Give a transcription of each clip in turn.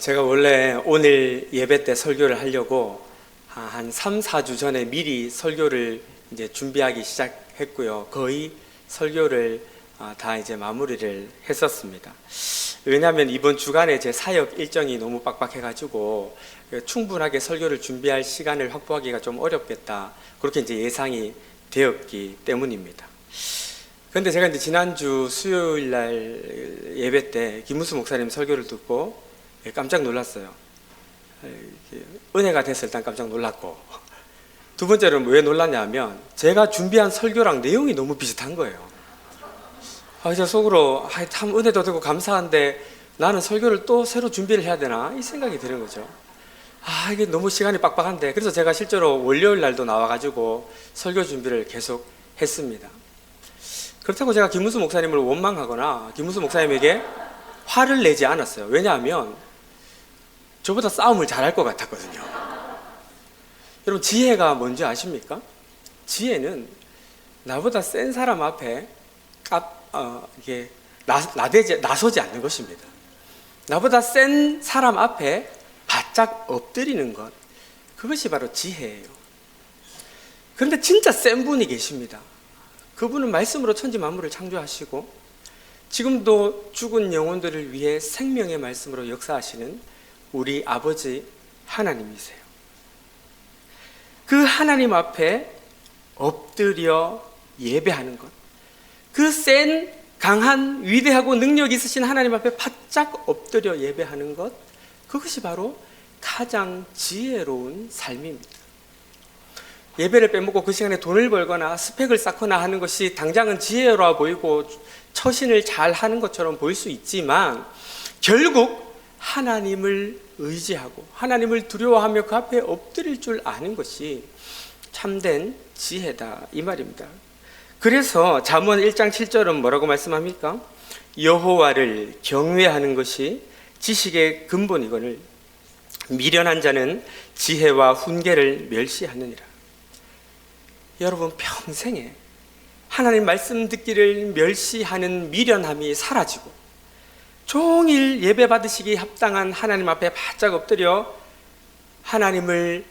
제가 원래 오늘 예배 때 설교를 하려고 한 3, 4주 전에 미리 설교를 이제 준비하기 시작했고요. 거의 설교를 아, 다 이제 마무리를 했었습니다. 왜냐하면 이번 주간에 제 사역 일정이 너무 빡빡해가지고 충분하게 설교를 준비할 시간을 확보하기가 좀 어렵겠다. 그렇게 이제 예상이 되었기 때문입니다. 그런데 제가 이제 지난주 수요일 날 예배 때 김무수 목사님 설교를 듣고 예, 깜짝 놀랐어요. 예, 은혜가 돼서 일단 깜짝 놀랐고 두 번째로는 왜 놀랐냐면 제가 준비한 설교랑 내용이 너무 비슷한 거예요. 아, 저 속으로 아, 참 은혜도 되고 감사한데 나는 설교를 또 새로 준비를 해야 되나 이 생각이 드는 거죠. 아 이게 너무 시간이 빡빡한데 그래서 제가 실제로 월요일 날도 나와가지고 설교 준비를 계속 했습니다. 그렇다고 제가 김무수 목사님을 원망하거나 김무수 목사님에게 화를 내지 않았어요. 왜냐하면 저보다 싸움을 잘할 것 같았거든요. 여러분 지혜가 뭔지 아십니까? 지혜는 나보다 센 사람 앞에 까, 어, 이게 나, 나대지, 나서지 않는 것입니다. 나보다 센 사람 앞에 바짝 엎드리는 것 그것이 바로 지혜예요. 그런데 진짜 센 분이 계십니다. 그분은 말씀으로 천지 만물을 창조하시고 지금도 죽은 영혼들을 위해 생명의 말씀으로 역사하시는 우리 아버지 하나님이세요. 그 하나님 앞에 엎드려 예배하는 것. 그 센, 강한, 위대하고 능력 있으신 하나님 앞에 바짝 엎드려 예배하는 것. 그것이 바로 가장 지혜로운 삶입니다. 예배를 빼먹고 그 시간에 돈을 벌거나 스펙을 쌓거나 하는 것이 당장은 지혜로워 보이고 처신을 잘 하는 것처럼 보일 수 있지만 결국 하나님을 의지하고 하나님을 두려워하며 그 앞에 엎드릴 줄 아는 것이 참된 지혜다 이 말입니다. 그래서 잠언 1장 7절은 뭐라고 말씀합니까? 여호와를 경외하는 것이 지식의 근본이거늘 미련한 자는 지혜와 훈계를 멸시하느니라. 여러분 평생에 하나님 말씀 듣기를 멸시하는 미련함이 사라지고 종일 예배 받으시기 합당한 하나님 앞에 바짝 엎드려 하나님을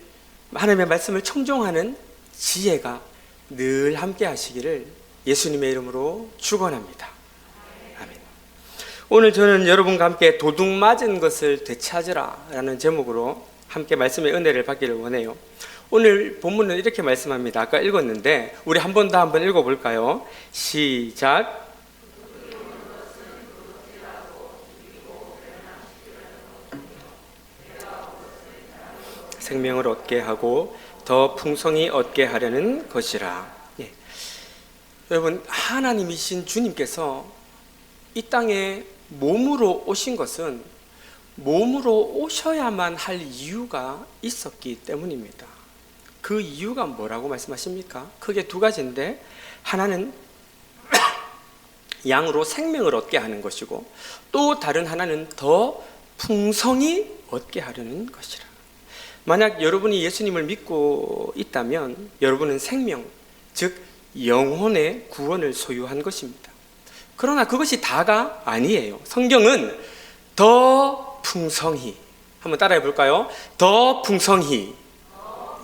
하나님의 말씀을 청종하는 지혜가 늘 함께 하시기를 예수님의 이름으로 축원합니다. 아멘. 오늘 저는 여러분과 함께 도둑 맞은 것을 되찾으라라는 제목으로 함께 말씀의 은혜를 받기를 원해요. 오늘 본문은 이렇게 말씀합니다. 아까 읽었는데 우리 한 번 더 한번 읽어 볼까요? 시작. 생명을 얻게 하고 더 풍성히 얻게 하려는 것이라. 예. 여러분 하나님이신 주님께서 이 땅에 몸으로 오신 것은 몸으로 오셔야만 할 이유가 있었기 때문입니다. 그 이유가 뭐라고 말씀하십니까? 크게 두 가지인데 하나는 양으로 생명을 얻게 하는 것이고 또 다른 하나는 더 풍성히 얻게 하려는 것이라. 만약 여러분이 예수님을 믿고 있다면 여러분은 생명, 즉 영혼의 구원을 소유한 것입니다. 그러나 그것이 다가 아니에요. 성경은 더 풍성히 한번 따라해 볼까요? 더 풍성히.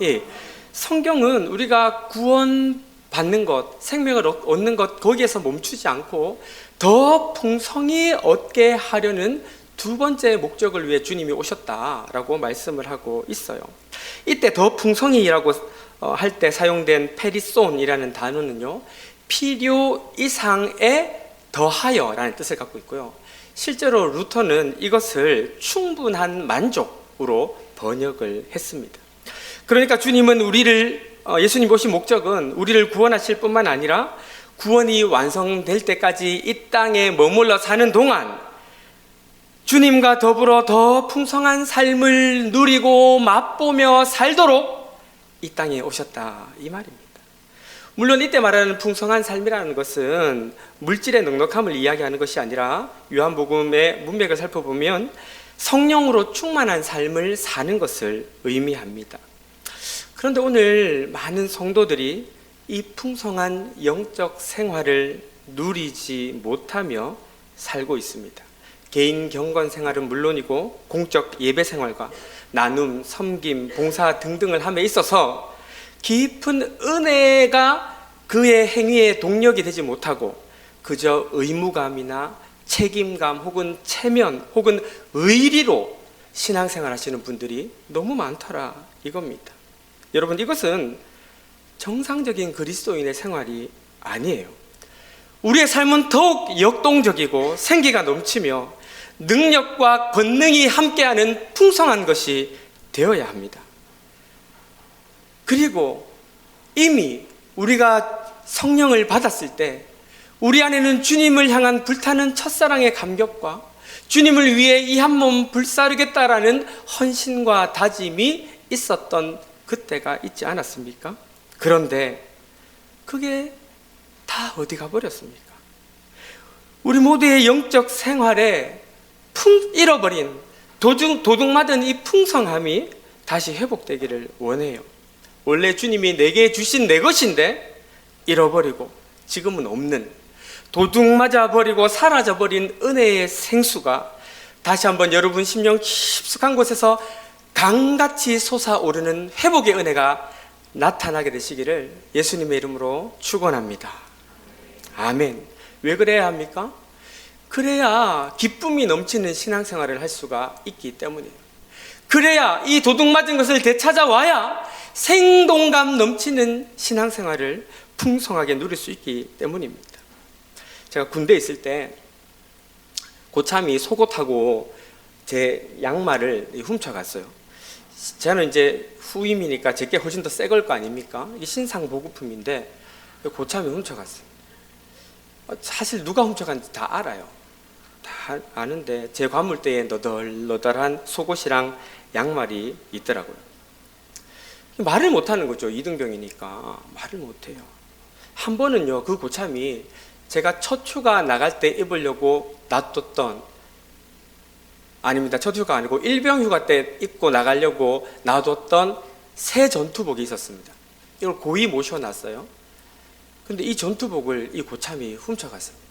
예. 성경은 우리가 구원 받는 것, 생명을 얻는 것 거기에서 멈추지 않고 더 풍성히 얻게 하려는 두 번째 목적을 위해 주님이 오셨다라고 말씀을 하고 있어요. 이때 더 풍성히라고 어, 할때 사용된 페리손이라는 단어는요. 필요 이상에 더하여라는 뜻을 갖고 있고요. 실제로 루터는 이것을 충분한 만족으로 번역을 했습니다. 그러니까 주님은 우리를 어, 예수님 오신 목적은 우리를 구원하실 뿐만 아니라 구원이 완성될 때까지 이 땅에 머물러 사는 동안 주님과 더불어 더 풍성한 삶을 누리고 맛보며 살도록 이 땅에 오셨다 이 말입니다. 물론 이때 말하는 풍성한 삶이라는 것은 물질의 넉넉함을 이야기하는 것이 아니라 요한복음의 문맥을 살펴보면 성령으로 충만한 삶을 사는 것을 의미합니다. 그런데 오늘 많은 성도들이 이 풍성한 영적 생활을 누리지 못하며 살고 있습니다. 개인 경건 생활은 물론이고 공적 예배 생활과 나눔, 섬김, 봉사 등등을 함에 있어서 깊은 은혜가 그의 행위의 동력이 되지 못하고 그저 의무감이나 책임감 혹은 체면 혹은 의리로 신앙생활 하시는 분들이 너무 많더라 이겁니다. 여러분 이것은 정상적인 그리스도인의 생활이 아니에요. 우리의 삶은 더욱 역동적이고 생기가 넘치며 능력과 권능이 함께하는 풍성한 것이 되어야 합니다. 그리고 이미 우리가 성령을 받았을 때 우리 안에는 주님을 향한 불타는 첫사랑의 감격과 주님을 위해 이 한 몸 불사르겠다라는 헌신과 다짐이 있었던 그때가 있지 않았습니까? 그런데 그게 다 어디 가버렸습니까? 우리 모두의 영적 생활에 풍 잃어버린 도둑, 도둑맞은 이 풍성함이 다시 회복되기를 원해요. 원래 주님이 내게 주신 내 것인데 잃어버리고 지금은 없는 도둑맞아 버리고 사라져 버린 은혜의 생수가 다시 한번 여러분 심령 깊숙한 곳에서 강같이 솟아오르는 회복의 은혜가 나타나게 되시기를 예수님의 이름으로 축원합니다. 아멘. 왜 그래야 합니까? 그래야 기쁨이 넘치는 신앙생활을 할 수가 있기 때문이에요. 그래야 이 도둑 맞은 것을 되찾아와야 생동감 넘치는 신앙생활을 풍성하게 누릴 수 있기 때문입니다. 제가 군대에 있을 때 고참이 속옷하고 제 양말을 훔쳐갔어요. 저는 이제 후임이니까 제게 훨씬 더 새 걸 거 아닙니까? 이게 신상 보급품인데 고참이 훔쳐갔어요. 어, 사실 누가 훔쳐간지 다 알아요. 다 아는데 제 관물대에 너덜너덜한 속옷이랑 양말이 있더라고요. 말을 못하는 거죠. 이등병이니까 말을 못해요. 한 번은요 그 고참이 제가 첫 휴가 나갈 때 입으려고 놔뒀던 아닙니다. 첫 휴가 아니고 일병 휴가 때 입고 나가려고 놔뒀던 새 전투복이 있었습니다. 이걸 고이 모셔놨어요. 근데 이 전투복을 이 고참이 훔쳐갔습니다.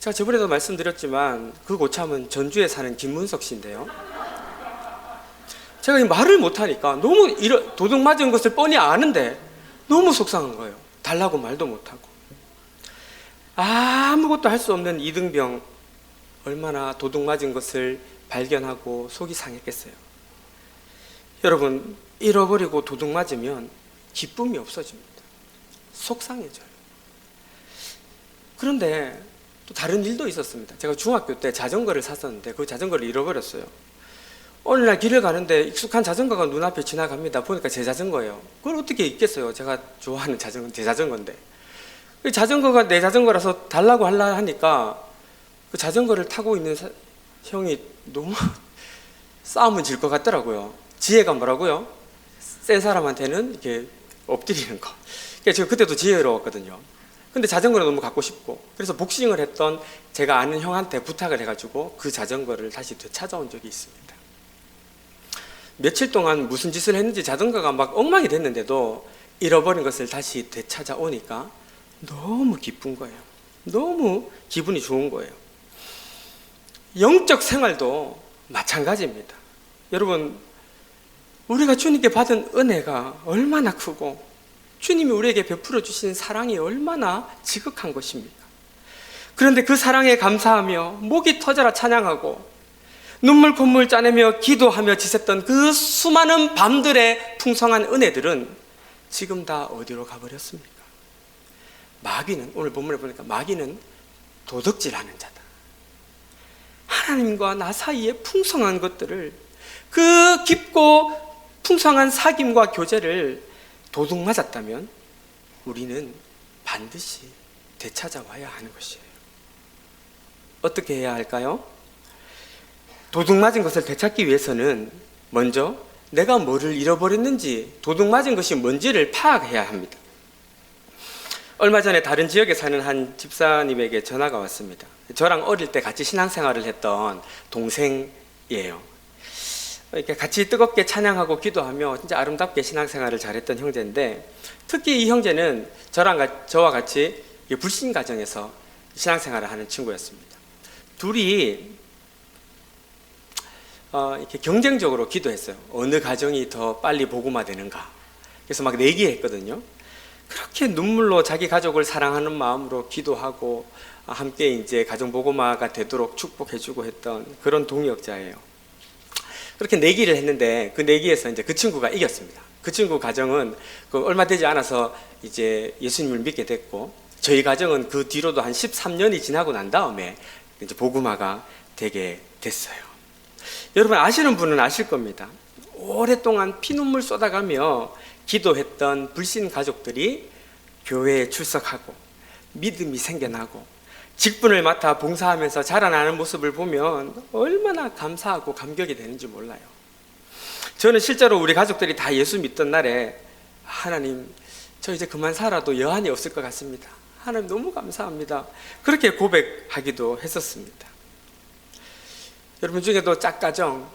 제가 저번에도 말씀드렸지만 그 고참은 전주에 사는 김문석 씨인데요. 제가 이 말을 못하니까 너무 이런 도둑 맞은 것을 뻔히 아는데 너무 속상한 거예요. 달라고 말도 못하고. 아무것도 할 수 없는 이등병 얼마나 도둑 맞은 것을 발견하고 속이 상했겠어요. 여러분 잃어버리고 도둑 맞으면 기쁨이 없어집니다. 속상해져요. 그런데 또 다른 일도 있었습니다. 제가 중학교 때 자전거를 샀었는데 그 자전거를 잃어버렸어요. 어느 날 길을 가는데 익숙한 자전거가 눈앞에 지나갑니다. 보니까 제 자전거예요. 그걸 어떻게 잊겠어요? 제가 좋아하는 자전거, 제 자전거인데. 그 자전거가 내 자전거라서 달라고 하려 하니까 그 자전거를 타고 있는 사- 형이 너무 싸움은 질 것 같더라고요. 지혜가 뭐라고요? 센 사람한테는 이렇게 엎드리는 거. 그러니까 제가 그때도 지혜로웠거든요. 근데 자전거를 너무 갖고 싶고 그래서 복싱을 했던 제가 아는 형한테 부탁을 해가지고 그 자전거를 다시 되찾아온 적이 있습니다. 며칠 동안 무슨 짓을 했는지 자전거가 막 엉망이 됐는데도 잃어버린 것을 다시 되찾아오니까 너무 기쁜 거예요. 너무 기분이 좋은 거예요. 영적 생활도 마찬가지입니다. 여러분, 우리가 주님께 받은 은혜가 얼마나 크고 주님이 우리에게 베풀어 주신 사랑이 얼마나 지극한 것입니까? 그런데 그 사랑에 감사하며 목이 터져라 찬양하고 눈물 콧물 짜내며 기도하며 지샜던 그 수많은 밤들의 풍성한 은혜들은 지금 다 어디로 가버렸습니까? 마귀는 오늘 본문에 보니까 마귀는 도덕질하는 자다. 하나님과 나 사이의 풍성한 것들을 그 깊고 풍성한 사귐과 교제를 도둑 맞았다면 우리는 반드시 되찾아와야 하는 것이에요. 어떻게 해야 할까요? 도둑 맞은 것을 되찾기 위해서는 먼저 내가 뭐를 잃어버렸는지 도둑 맞은 것이 뭔지를 파악해야 합니다. 얼마 전에 다른 지역에 사는 한 집사님에게 전화가 왔습니다. 저랑 어릴 때 같이 신앙생활을 했던 동생이에요. 이렇게 같이 뜨겁게 찬양하고 기도하며 진짜 아름답게 신앙생활을 잘했던 형제인데 특히 이 형제는 저랑 가- 저와 같이 이 불신 가정에서 신앙생활을 하는 친구였습니다. 둘이 어, 이렇게 경쟁적으로 기도했어요. 어느 가정이 더 빨리 복음화 되는가. 그래서 막 내기했거든요. 그렇게 눈물로 자기 가족을 사랑하는 마음으로 기도하고 함께 이제 가정 복음화가 되도록 축복해주고 했던 그런 동역자예요. 그렇게 내기를 했는데 그 내기에서 이제 그 친구가 이겼습니다. 그 친구 가정은 그 얼마 되지 않아서 이제 예수님을 믿게 됐고 저희 가정은 그 뒤로도 한 13년이 지나고 난 다음에 이제 복음화가 되게 됐어요. 여러분 아시는 분은 아실 겁니다. 오랫동안 피눈물 쏟아가며 기도했던 불신 가족들이 교회에 출석하고 믿음이 생겨나고 직분을 맡아 봉사하면서 자라나는 모습을 보면 얼마나 감사하고 감격이 되는지 몰라요. 저는 실제로 우리 가족들이 다 예수 믿던 날에 하나님 저 이제 그만 살아도 여한이 없을 것 같습니다. 하나님 너무 감사합니다. 그렇게 고백하기도 했었습니다. 여러분 중에도 짝가정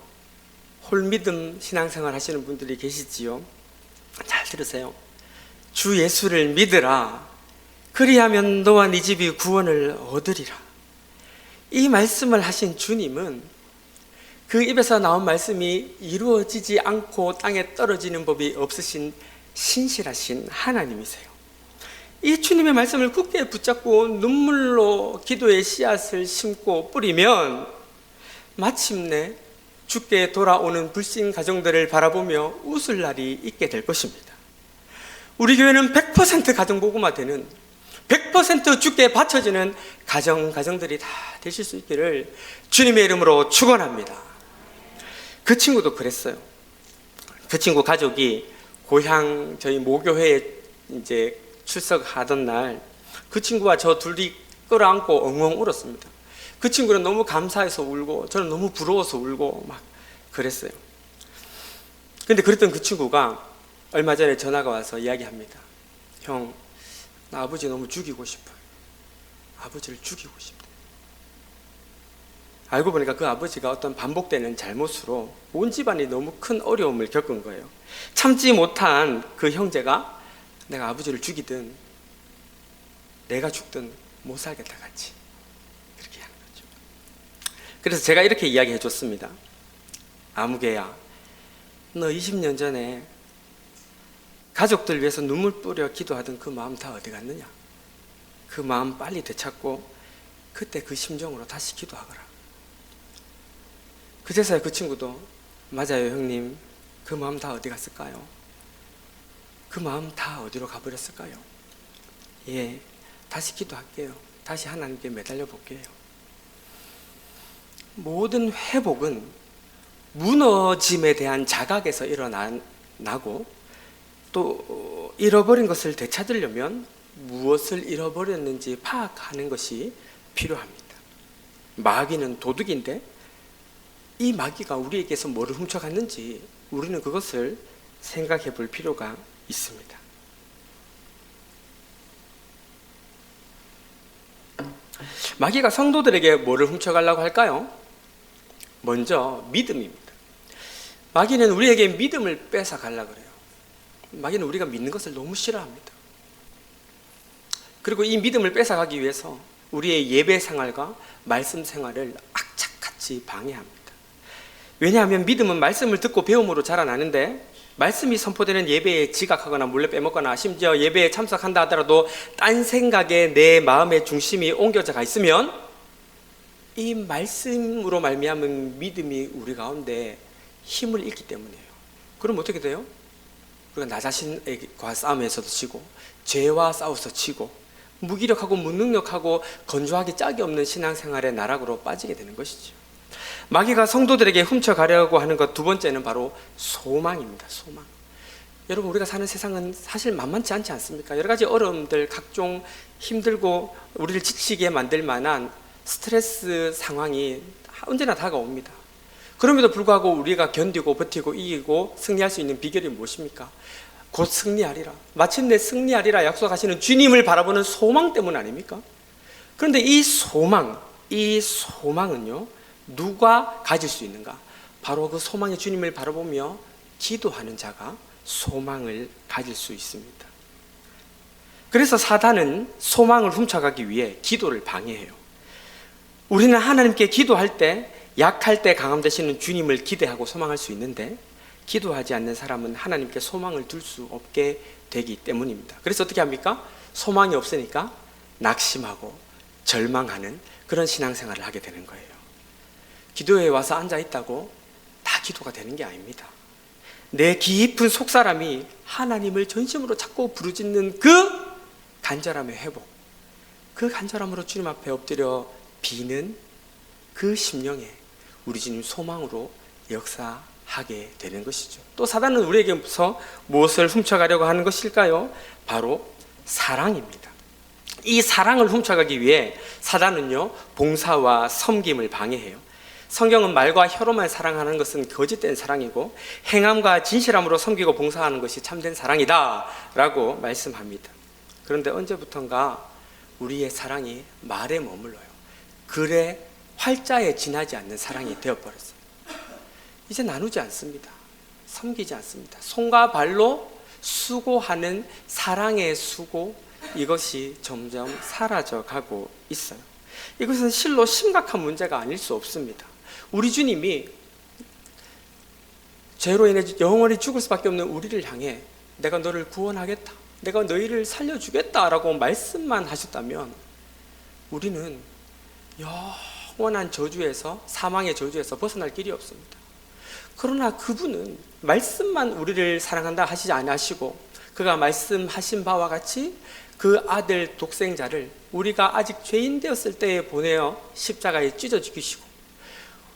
홀믿음 신앙생활 하시는 분들이 계시지요. 잘 들으세요. 주 예수를 믿으라. 그리하면 너와 네 집이 구원을 얻으리라. 이 말씀을 하신 주님은 그 입에서 나온 말씀이 이루어지지 않고 땅에 떨어지는 법이 없으신 신실하신 하나님이세요. 이 주님의 말씀을 굳게 붙잡고 눈물로 기도의 씨앗을 심고 뿌리면 마침내 죽게 돌아오는 불신 가정들을 바라보며 웃을 날이 있게 될 것입니다. 우리 교회는 100% 가정 복음화 되는 100% 죽게 바쳐지는 가정 가정들이 다 되실 수 있기를 주님의 이름으로 축원합니다. 그 친구도 그랬어요. 그 친구 가족이 고향 저희 모교회에 이제 출석하던 날 그 친구와 저 둘이 끌어안고 엉엉 울었습니다. 그 친구는 너무 감사해서 울고 저는 너무 부러워서 울고 막 그랬어요. 근데 그랬던 그 친구가 얼마 전에 전화가 와서 이야기합니다. 형, 나 아버지 너무 죽이고 싶어요. 아버지를 죽이고 싶다. 알고 보니까 그 아버지가 어떤 반복되는 잘못으로 온 집안이 너무 큰 어려움을 겪은 거예요. 참지 못한 그 형제가 내가 아버지를 죽이든 내가 죽든 못 살겠다 같이 그렇게 하는 거죠. 그래서 제가 이렇게 이야기해 줬습니다. 아무개야, 너 20년 전에 가족들 위해서 눈물 뿌려 기도하던 그 마음 다 어디 갔느냐? 그 마음 빨리 되찾고 그때 그 심정으로 다시 기도하거라. 그제서야 그 친구도 맞아요, 형님. 그 마음 다 어디 갔을까요? 그 마음 다 어디로 가버렸을까요? 예, 다시 기도할게요. 다시 하나님께 매달려 볼게요. 모든 회복은 무너짐에 대한 자각에서 일어나고 또 잃어버린 것을 되찾으려면 무엇을 잃어버렸는지 파악하는 것이 필요합니다. 마귀는 도둑인데 이 마귀가 우리에게서 뭐를 훔쳐갔는지 우리는 그것을 생각해 볼 필요가 있습니다. 마귀가 성도들에게 뭐를 훔쳐가려고 할까요? 먼저 믿음입니다. 마귀는 우리에게 믿음을 뺏어 가려고 그래요. 마귀는 우리가 믿는 것을 너무 싫어합니다. 그리고 이 믿음을 뺏어가기 위해서 우리의 예배 생활과 말씀 생활을 악착같이 방해합니다. 왜냐하면 믿음은 말씀을 듣고 배움으로 자라나는데 말씀이 선포되는 예배에 지각하거나 몰래 빼먹거나 심지어 예배에 참석한다 하더라도 딴 생각에 내 마음의 중심이 옮겨져 가 있으면 이 말씀으로 말미암은 믿음이 우리 가운데 힘을 잃기 때문이에요. 그럼 어떻게 돼요? 우리가 나 자신과 싸움에서도 지고 죄와 싸워서 지고 무기력하고 무능력하고 건조하기 짝이 없는 신앙생활의 나락으로 빠지게 되는 것이죠. 마귀가 성도들에게 훔쳐가려고 하는 것 두 번째는 바로 소망입니다. 소망. 여러분 우리가 사는 세상은 사실 만만치 않지 않습니까? 여러 가지 어려움들, 각종 힘들고 우리를 지치게 만들 만한 스트레스 상황이 언제나 다가옵니다. 그럼에도 불구하고 우리가 견디고 버티고 이기고 승리할 수 있는 비결이 무엇입니까? 곧 승리하리라. 마침내 승리하리라 약속하시는 주님을 바라보는 소망 때문 아닙니까? 그런데 이 소망, 이 소망은요, 누가 가질 수 있는가? 바로 그 소망의 주님을 바라보며 기도하는 자가 소망을 가질 수 있습니다. 그래서 사단은 소망을 훔쳐가기 위해 기도를 방해해요. 우리는 하나님께 기도할 때 약할 때 강함 되시는 주님을 기대하고 소망할 수 있는데 기도하지 않는 사람은 하나님께 소망을 둘 수 없게 되기 때문입니다. 그래서 어떻게 합니까? 소망이 없으니까 낙심하고 절망하는 그런 신앙생활을 하게 되는 거예요. 기도에 와서 앉아 있다고 다 기도가 되는 게 아닙니다. 내 깊은 속 사람이 하나님을 전심으로 찾고 부르짖는 그 간절함의 회복, 그 간절함으로 주님 앞에 엎드려 비는 그 심령에 우리 주님 소망으로 역사하게 되는 것이죠. 또 사단은 우리에게서 무엇을 훔쳐가려고 하는 것일까요? 바로 사랑입니다. 이 사랑을 훔쳐가기 위해 사단은요 봉사와 섬김을 방해해요. 성경은 말과 혀로만 사랑하는 것은 거짓된 사랑이고 행함과 진실함으로 섬기고 봉사하는 것이 참된 사랑이다라고 말씀합니다. 그런데 언제부턴가 우리의 사랑이 말에 머물러요. 글에 활자에 지나지 않는 사랑이 되어버렸어요. 이제 나누지 않습니다. 섬기지 않습니다. 손과 발로 수고하는 사랑의 수고 이것이 점점 사라져 가고 있어요. 이것은 실로 심각한 문제가 아닐 수 없습니다. 우리 주님이 죄로 인해 영원히 죽을 수밖에 없는 우리를 향해 내가 너를 구원하겠다. 내가 너희를 살려주겠다라고 말씀만 하셨다면 우리는 영원한 저주에서 사망의 저주에서 벗어날 길이 없습니다. 그러나 그분은 말씀만 우리를 사랑한다 하시지 아니하시고 그가 말씀하신 바와 같이 그 아들 독생자를 우리가 아직 죄인 되었을 때에 보내어 십자가에 찢어 죽이시고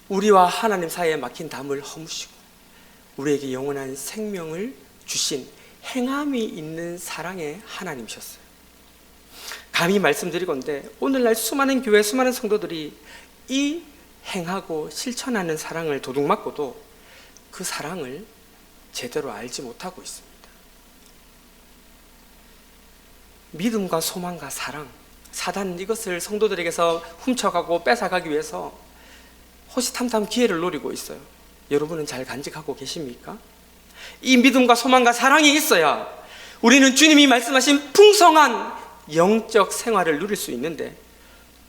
우리와 하나님 사이에 막힌 담을 허무시고 우리에게 영원한 생명을 주신 행함이 있는 사랑의 하나님이셨어요. 감히 말씀드리건데 오늘날 수많은 교회 수많은 성도들이 이 행하고 실천하는 사랑을 도둑맞고도 그 사랑을 제대로 알지 못하고 있습니다. 믿음과 소망과 사랑, 사단은 이것을 성도들에게서 훔쳐가고 뺏어가기 위해서 호시탐탐 기회를 노리고 있어요. 여러분은 잘 간직하고 계십니까? 이 믿음과 소망과 사랑이 있어야 우리는 주님이 말씀하신 풍성한 영적 생활을 누릴 수 있는데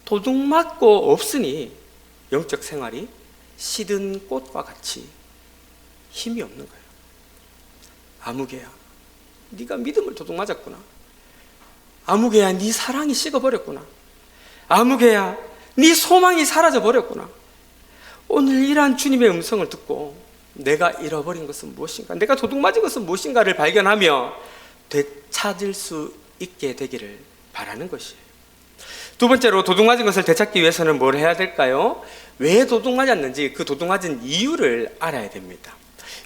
도둑맞고 없으니 영적 생활이 시든 꽃과 같이 힘이 없는 거예요. 아무개야, 네가 믿음을 도둑맞았구나. 아무개야, 네 사랑이 식어버렸구나. 아무개야, 네 소망이 사라져 버렸구나. 오늘 이러한 주님의 음성을 듣고 내가 잃어버린 것은 무엇인가, 내가 도둑맞은 것은 무엇인가를 발견하며 되찾을 수 있게 되기를 바라는 것이에요. 두 번째로 도둑맞은 것을 되찾기 위해서는 뭘 해야 될까요? 왜 도둑맞았는지 그 도둑맞은 이유를 알아야 됩니다.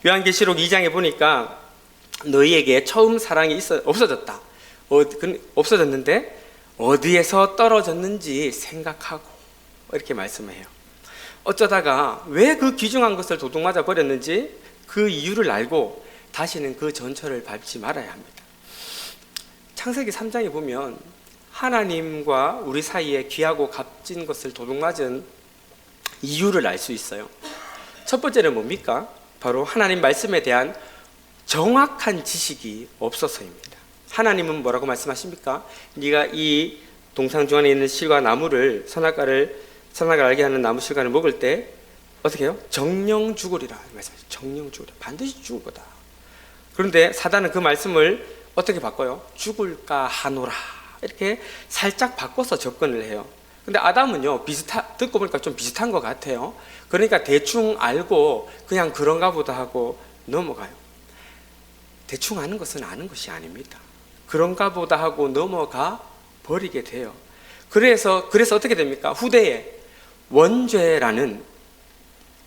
요한계시록 2장에 보니까 너희에게 처음 사랑이 있어 없어졌다. 어, 없어졌는데 어디에서 떨어졌는지 생각하고 이렇게 말씀해요. 어쩌다가 왜 그 귀중한 것을 도둑맞아 버렸는지 그 이유를 알고 다시는 그 전철을 밟지 말아야 합니다. 창세기 3장에 보면 하나님과 우리 사이에 귀하고 값진 것을 도둑맞은 이유를 알 수 있어요. 첫 번째는 뭡니까? 바로 하나님 말씀에 대한 정확한 지식이 없어서입니다. 하나님은 뭐라고 말씀하십니까? 네가 이 동상 중앙에 있는 실과 나무를 선악과를 선악을 알게 하는 나무 실과를 먹을 때 어떻게 해요? 정령 죽으리라 말씀하죠. 정령 죽으리라. 반드시 죽을 거다. 그런데 사단은 그 말씀을 어떻게 바꿔요? 죽을까 하노라. 이렇게 살짝 바꿔서 접근을 해요. 근데 아담은요, 비슷하, 듣고 보니까 좀 비슷한 것 같아요. 그러니까 대충 알고 그냥 그런가 보다 하고 넘어가요. 대충 아는 것은 아는 것이 아닙니다. 그런가 보다 하고 넘어가 버리게 돼요. 그래서, 그래서 어떻게 됩니까? 후대에 원죄라는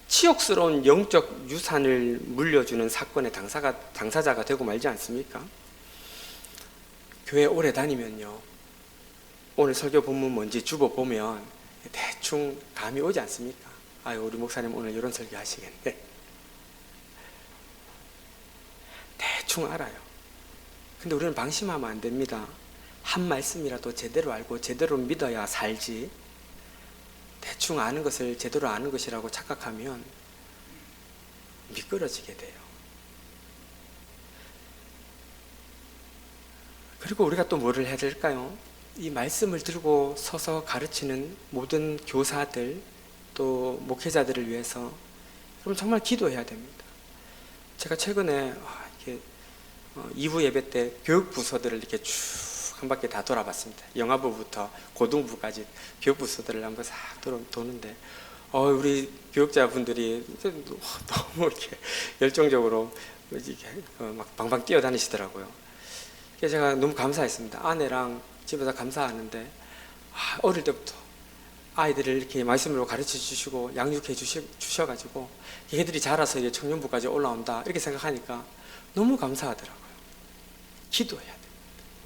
치욕스러운 영적 유산을 물려주는 사건의 당사가, 당사자가 되고 말지 않습니까? 교회 오래 다니면요. 오늘 설교 본문 뭔지 주보 보면 대충 감이 오지 않습니까? 아유, 우리 목사님 오늘 이런 설교 하시겠네. 대충 알아요. 근데 우리는 방심하면 안 됩니다. 한 말씀이라도 제대로 알고 제대로 믿어야 살지. 대충 아는 것을 제대로 아는 것이라고 착각하면 미끄러지게 돼요. 그리고 우리가 또 뭐를 해야 될까요? 이 말씀을 들고 서서 가르치는 모든 교사들 또 목회자들을 위해서 여러분 정말 기도해야 됩니다. 제가 최근에 아, 이렇게 어, 이후 예배 때 교육 부서들을 이렇게 쭉 한 바퀴 다 돌아봤습니다. 영화부부터 고등부까지 교육 부서들을 한번 싹 도는데 어, 우리 교육자분들이 너무 이렇게 열정적으로 막 방방 뛰어다니시더라고요. 그래서 제가 너무 감사했습니다. 아내랑 집에서 감사하는데 아, 어릴 때부터 아이들을 이렇게 말씀으로 가르쳐 주시고 양육해 주시, 주셔가지고 얘들이 자라서 이제 청년부까지 올라온다 이렇게 생각하니까 너무 감사하더라고요. 기도해야 돼요.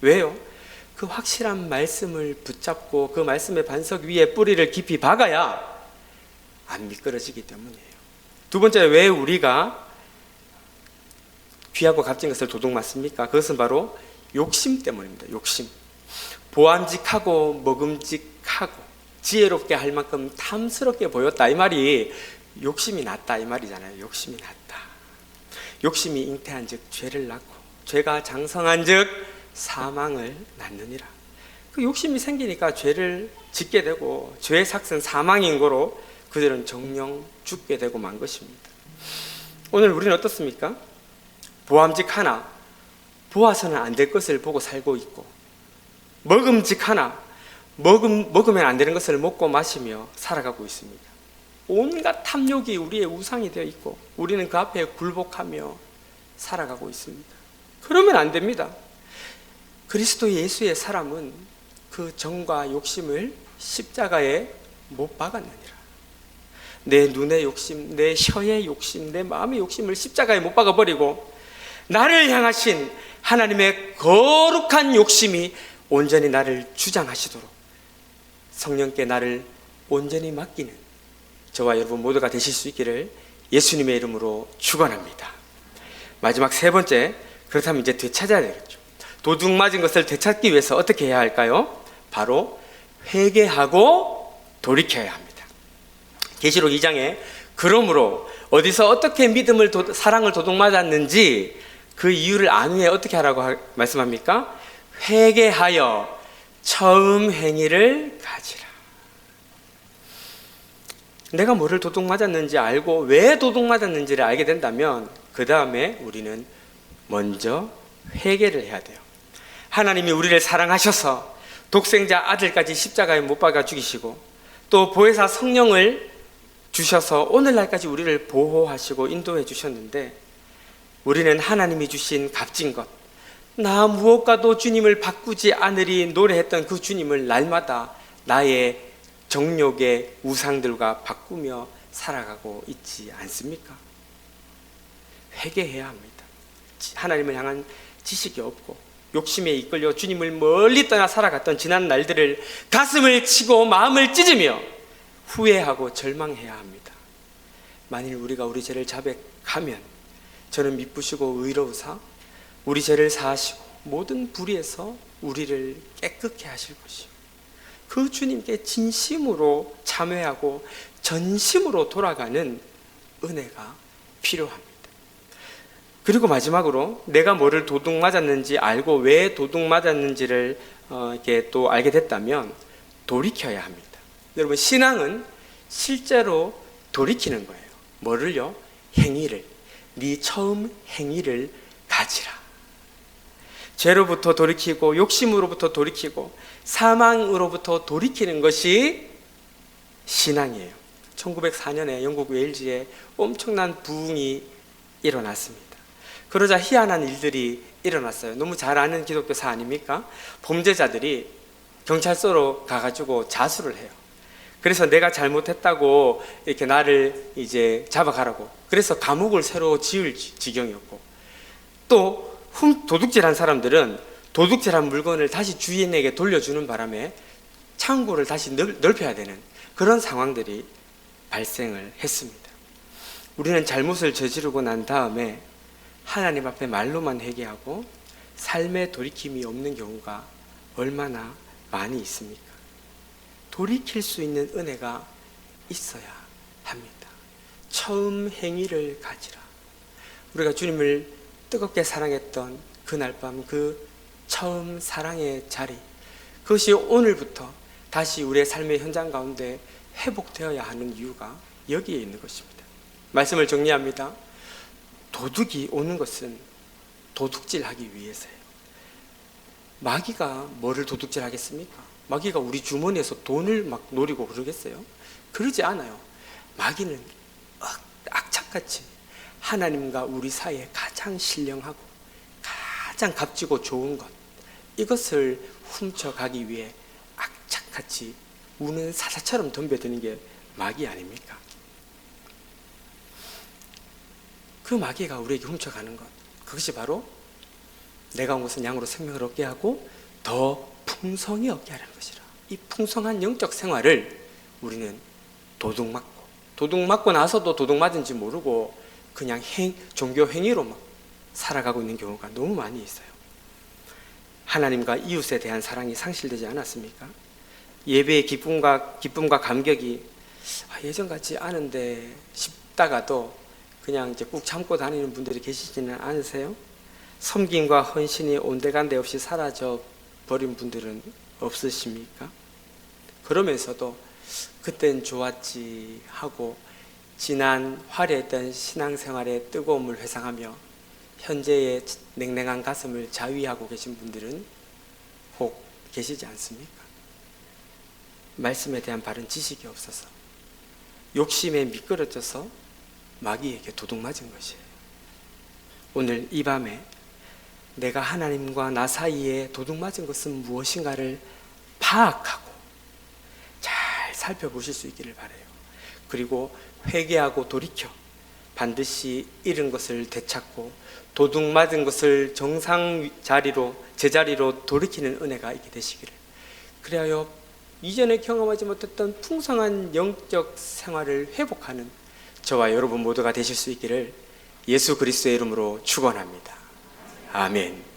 왜요? 그 확실한 말씀을 붙잡고 그 말씀의 반석 위에 뿌리를 깊이 박아야 안 미끄러지기 때문이에요. 두 번째 왜 우리가 귀하고 값진 것을 도둑 맞습니까? 그것은 바로 욕심 때문입니다. 욕심. 보암직하고 먹음직하고 지혜롭게 할 만큼 탐스럽게 보였다. 이 말이 욕심이 났다. 이 말이잖아요. 욕심이 났다. 욕심이 잉태한 즉 죄를 낳고 죄가 장성한 즉 사망을 낳느니라. 그 욕심이 생기니까 죄를 짓게 되고 죄의 삭은 사망인 거로 그들은 정령 죽게 되고 만 것입니다. 오늘 우리는 어떻습니까? 보암직 하나 보아서는 안 될 것을 보고 살고 있고 먹음직 하나 먹음, 먹으면 안 되는 것을 먹고 마시며 살아가고 있습니다. 온갖 탐욕이 우리의 우상이 되어 있고 우리는 그 앞에 굴복하며 살아가고 있습니다. 그러면 안 됩니다. 그리스도 예수의 사람은 그 정과 욕심을 십자가에 못 박았느니라. 내 눈의 욕심, 내 혀의 욕심, 내 마음의 욕심을 십자가에 못 박아버리고 나를 향하신 하나님의 거룩한 욕심이 온전히 나를 주장하시도록 성령께 나를 온전히 맡기는 저와 여러분 모두가 되실 수 있기를 예수님의 이름으로 축원합니다. 마지막 세 번째 그렇다면 이제 되찾아야 되겠죠. 도둑 맞은 것을 되찾기 위해서 어떻게 해야 할까요? 바로 회개하고 돌이켜야 합니다. 계시록 2장에 그러므로 어디서 어떻게 믿음을 도, 사랑을 도둑 맞았는지 그 이유를 안 후에 어떻게 하라고 하, 말씀합니까? 회개하여 처음 행위를 가지라. 내가 뭐를 도둑 맞았는지 알고 왜 도둑 맞았는지를 알게 된다면 그 다음에 우리는 먼저 회개를 해야 돼요. 하나님이 우리를 사랑하셔서 독생자 아들까지 십자가에 못 박아 죽이시고 또 보혜사 성령을 주셔서 오늘날까지 우리를 보호하시고 인도해 주셨는데 우리는 하나님이 주신 값진 것, 나 무엇과도 주님을 바꾸지 않으리 노래했던 그 주님을 날마다 나의 정욕의 우상들과 바꾸며 살아가고 있지 않습니까? 회개해야 합니다. 하나님을 향한 지식이 없고 욕심에 이끌려 주님을 멀리 떠나 살아갔던 지난 날들을 가슴을 치고 마음을 찢으며 후회하고 절망해야 합니다. 만일 우리가 우리 죄를 자백하면 저는 미쁘시고 의로우사 우리 죄를 사하시고 모든 불의에서 우리를 깨끗게 하실 것이요. 그 주님께 진심으로 참회하고 전심으로 돌아가는 은혜가 필요합니다. 그리고 마지막으로 내가 뭐를 도둑 맞았는지 알고 왜 도둑 맞았는지를 어, 이렇게 또 알게 됐다면 돌이켜야 합니다. 여러분 신앙은 실제로 돌이키는 거예요. 뭐를요? 행위를. 네 처음 행위를 가지라. 죄로부터 돌이키고 욕심으로부터 돌이키고 사망으로부터 돌이키는 것이 신앙이에요. 1904년에 영국 웨일즈에 엄청난 부흥이 일어났습니다. 그러자 희한한 일들이 일어났어요. 너무 잘 아는 기독교사 아닙니까? 범죄자들이 경찰서로 가가지고 자수를 해요. 그래서 내가 잘못했다고 이렇게 나를 이제 잡아가라고. 그래서 감옥을 새로 지을 지경이었고 또 도둑질한 사람들은 도둑질한 물건을 다시 주인에게 돌려주는 바람에 창고를 다시 넓혀야 되는 그런 상황들이 발생을 했습니다. 우리는 잘못을 저지르고 난 다음에 하나님 앞에 말로만 회개하고 삶의 돌이킴이 없는 경우가 얼마나 많이 있습니까? 돌이킬 수 있는 은혜가 있어야 합니다. 처음 행위를 가지라. 우리가 주님을 뜨겁게 사랑했던 그날 밤 그 처음 사랑의 자리, 그것이 오늘부터 다시 우리의 삶의 현장 가운데 회복되어야 하는 이유가 여기에 있는 것입니다. 말씀을 정리합니다. 도둑이 오는 것은 도둑질하기 위해서예요. 마귀가 뭐를 도둑질하겠습니까? 마귀가 우리 주머니에서 돈을 막 노리고 그러겠어요? 그러지 않아요. 마귀는 악- 악착같이 하나님과 우리 사이에 가장 신령하고 가장 값지고 좋은 것 이것을 훔쳐가기 위해 악착같이 우는 사자처럼 덤벼드는 게 마귀 아닙니까? 그 마귀가 우리에게 훔쳐가는 것 그것이 바로 내가 온 것은 양으로 생명을 얻게 하고 더 풍성히 얻게 하는 것이라 이 풍성한 영적 생활을 우리는 도둑 맞고 도둑 맞고 나서도 도둑 맞은지 모르고 그냥 행, 종교 행위로만 살아가고 있는 경우가 너무 많이 있어요. 하나님과 이웃에 대한 사랑이 상실되지 않았습니까? 예배의 기쁨과 기쁨과 감격이 아, 예전 같지 않은데 싶다가도 그냥 이제 꾹 참고 다니는 분들이 계시지는 않으세요? 섬김과 헌신이 온데간데 없이 사라져 버린 분들은 없으십니까? 그러면서도 그땐 좋았지 하고 지난 화려했던 신앙생활의 뜨거움을 회상하며 현재의 냉랭한 가슴을 자위하고 계신 분들은 혹 계시지 않습니까? 말씀에 대한 바른 지식이 없어서 욕심에 미끄러져서 마귀에게 도둑맞은 것이에요. 오늘 이 밤에 내가 하나님과 나 사이에 도둑맞은 것은 무엇인가를 파악하고 잘 살펴보실 수 있기를 바래요. 그리고 회개하고 돌이켜 반드시 잃은 것을 되찾고 도둑 맞은 것을 정상 자리로 제자리로 돌이키는 은혜가 있게 되시기를. 그리하여 이전에 경험하지 못했던 풍성한 영적 생활을 회복하는 저와 여러분 모두가 되실 수 있기를 예수 그리스도의 이름으로 축원합니다. 아멘.